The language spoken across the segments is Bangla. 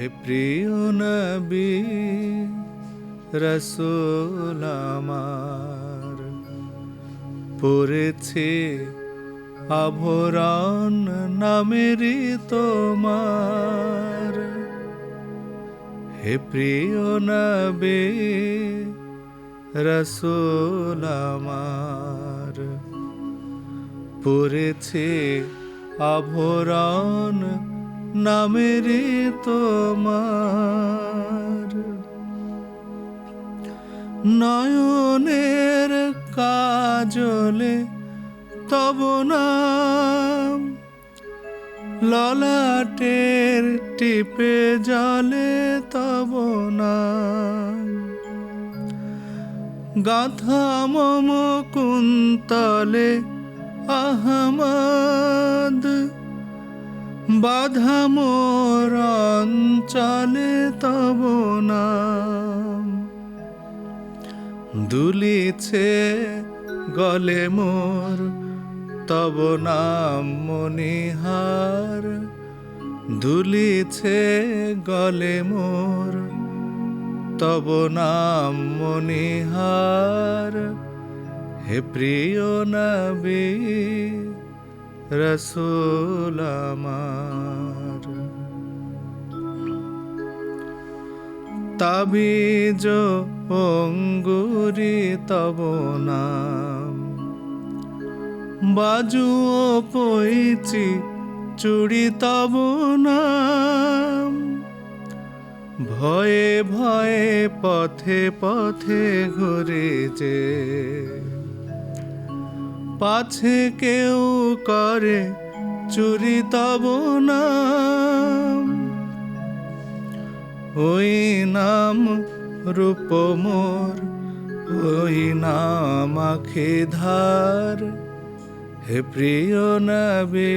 হে প্রিয় নবী, রসুল আমার। পড়েছে আভরণ নামেরই তোমার। হে প্রিয় নবী, রসুল আমার। পড়েছে আভরণ নামেরই তোমার। নয়নের কাজলে তব নাম, ললাটের টিপে জলে তব নাম। গাথা মম কুন্তলে আহমদ বাধা মোর অঞ্চলে তব নাম। দুলিছে গলে মোর তব নাম মনিহার দুলিছে গলে মোর তব নাম মনিহার হে প্রিয় নবী রসুল তাবিজ অঙ্গুরি তব নাম। বাজু পইচি চুড়ি তব নাম। ভয়ে ভয়ে পথে পথে ঘুরে যে পাছে কেউ করে চুরি তব নাম ওই নাম রূপ মোর, ওই নাম আখে ধার। হে প্রিয় নবী,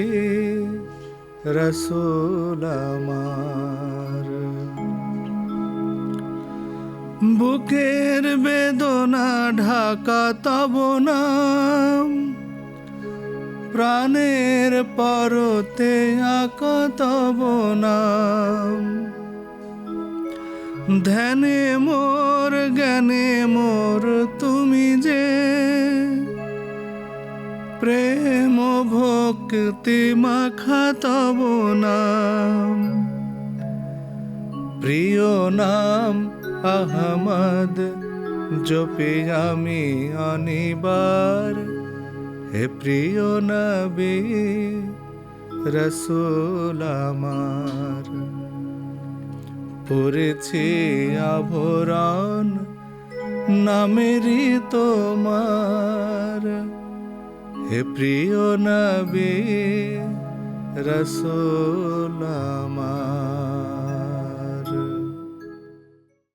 রসুল আমার। বুকের বেদনা ঢাকা তব নাম। প্রাণের পরতে আঁকা তব ধ্যানে মোর, জ্ঞানে মোর, তুমি যে প্রেম ভক্তি মাখা তব নাম। প্রিয় নাম আহমদ, জপে আমি অনিবার। হে প্রিয় নবী, রসুল আমার। পড়েছি আভরণ নামেরই তোমার। হে প্রিয় নবী, রসুল আমার।